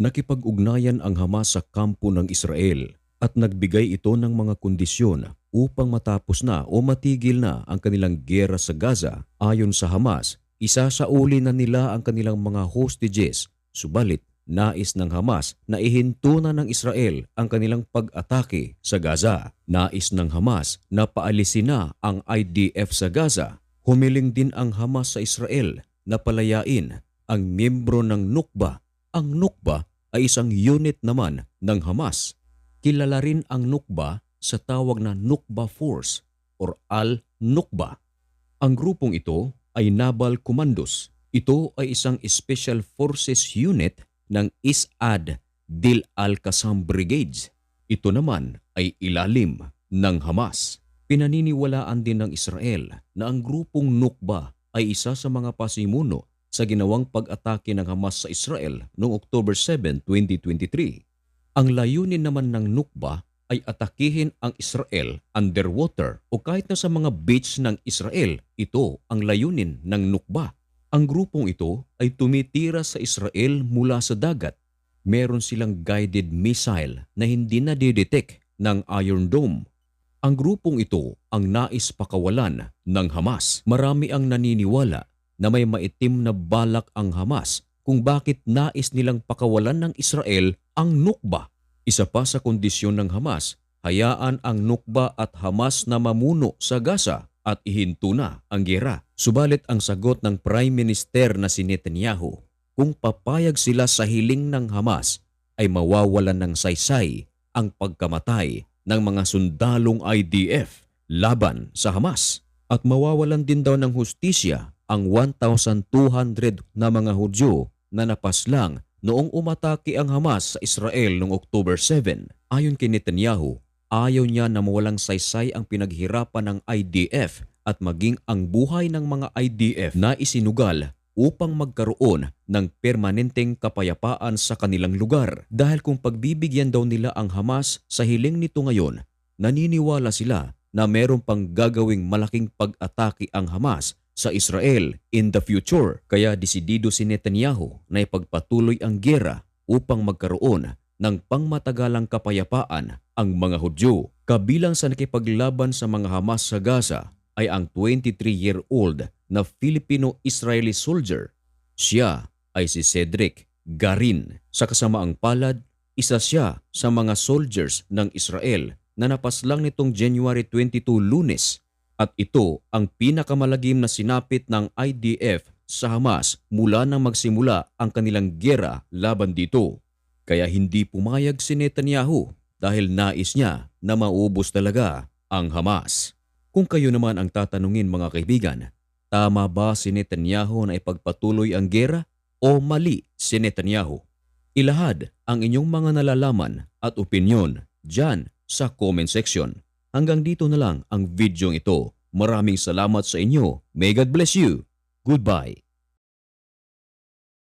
Nakipag-ugnayan ang Hamas sa kampo ng Israel at nagbigay ito ng mga kondisyon upang matapos na o matigil na ang kanilang gera sa Gaza. Ayon sa Hamas, isasauli na nila ang kanilang mga hostages. Subalit, nais ng Hamas na ihinto na ng Israel ang kanilang pag-atake sa Gaza. Nais ng Hamas na paalisin na ang IDF sa Gaza. Humiling din ang Hamas sa Israel na palayain ang miyembro ng Nukba. Ang Nukba ay isang unit naman ng Hamas. Kilala rin ang Nukba sa tawag na Nukba Force or Al-Nukba. Ang grupong ito ay Naval Commandos. Ito ay isang Special Forces Unit ng Isad Dil Al-Qassam Brigades. Ito naman ay ilalim ng Hamas. Pinaniniwalaan din ng Israel na ang grupong Nukba ay isa sa mga pasimuno sa ginawang pag-atake ng Hamas sa Israel noong October 7, 2023. Ang layunin naman ng Nukba ay atakihin ang Israel underwater o kahit na sa mga beach ng Israel. Ito ang layunin ng Nukba. Ang grupong ito ay tumitira sa Israel mula sa dagat. Meron silang guided missile na hindi na didetect ng Iron Dome. Ang grupong ito ang nais pakawalan ng Hamas. Marami ang naniniwala na may maitim na balak ang Hamas kung bakit nais nilang pakawalan ng Israel ang Nukba. Isa pa sa kondisyon ng Hamas, hayaan ang Nukba at Hamas na mamuno sa Gaza at ihinto na ang gera. Subalit ang sagot ng Prime Minister na si Netanyahu, kung papayag sila sa hiling ng Hamas, ay mawawalan ng saysay ang pagkamatay ng mga sundalong IDF laban sa Hamas at mawawalan din daw ng hustisya ang 1,200 na mga Hudyo na napaslang noong umatake ang Hamas sa Israel noong October 7. Ayon kay Netanyahu, ayaw niya na mawalang saysay ang pinaghirapan ng IDF at maging ang buhay ng mga IDF na isinugal upang magkaroon ng permanenteng kapayapaan sa kanilang lugar. Dahil kung pagbibigyan daw nila ang Hamas sa hiling nito ngayon, naniniwala sila na meron pang gagawing malaking pag-atake ang Hamas sa Israel in the future. Kaya desidido si Netanyahu na ipagpatuloy ang gera upang magkaroon ng pangmatagalang kapayapaan ang mga Hudyo. Kabilang sa nakipaglaban sa mga Hamas sa Gaza ay ang 23-year-old na Filipino-Israeli soldier. Siya ay si Cedric Garin. Sa kasamaang palad, isa siya sa mga soldiers ng Israel na napaslang nitong January 22 lunes at ito ang pinakamalagim na sinapit ng IDF sa Hamas mula nang magsimula ang kanilang gera laban dito. Kaya hindi pumayag si Netanyahu dahil nais niya na maubos talaga ang Hamas. Kung kayo naman ang tatanungin mga kaibigan, tama ba si Netanyahu na ipagpatuloy ang gera o mali si Netanyahu? Ilahad ang inyong mga nalalaman at opinyon dyan sa comment section. Hanggang dito na lang ang video ito. Maraming salamat sa inyo. May God bless you. Goodbye.